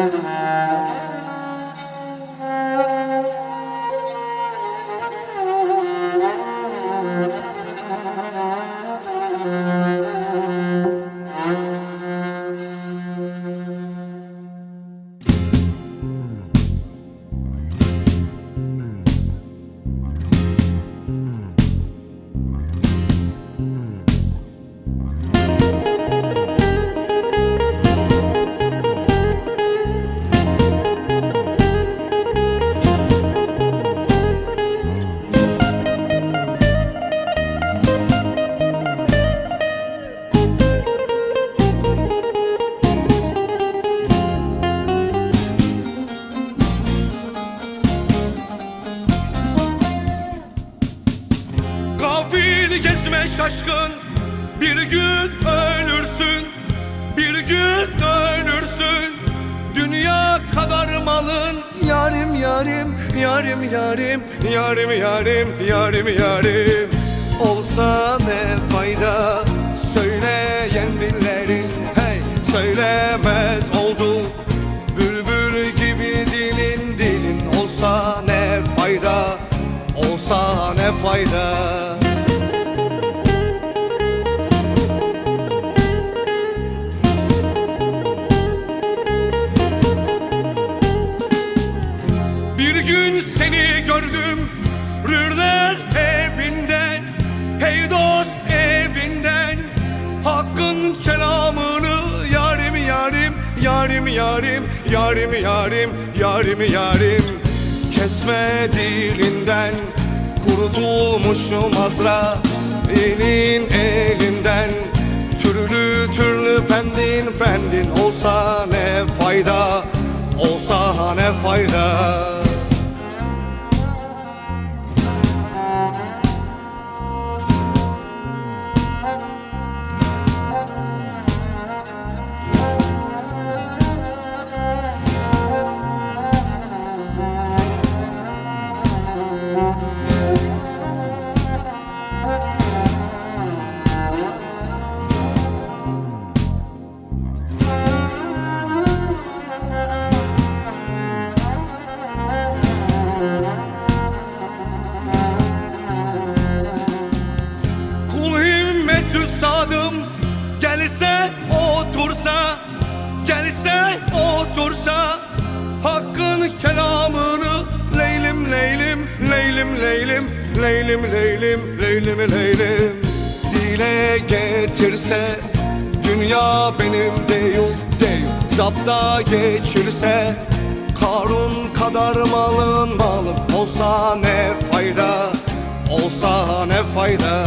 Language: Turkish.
Mm-hmm. Gafil gezme şaşkın. Bir gün ölürsün. Bir gün ölürsün. Dünya kadar malın. Yarim yarim yarim yarim Yarim yarim yarim yarim. Olsa ne fayda? Söyleyen dillerin. Hey söylemez oldu. Bülbül gibi dilin dilin Olsa ne fayda? Olsa ne fayda Yarim yarim Yarim yarim Yarim. Kesme dilinden Kurutulmuşum azra Elin elinden Türlü türlü fendin fendin Olsa ne fayda Olsa ne fayda üstadım Gelse otursa Gelse otursa Hakkın kelamını Leylim leylim Leylim leylim Leylim leylim Leylim leylim. Dile getirse Dünya benim değil değil Zapta geçirse Karun kadar malın malın. Olsa ne fayda Olsa ne fayda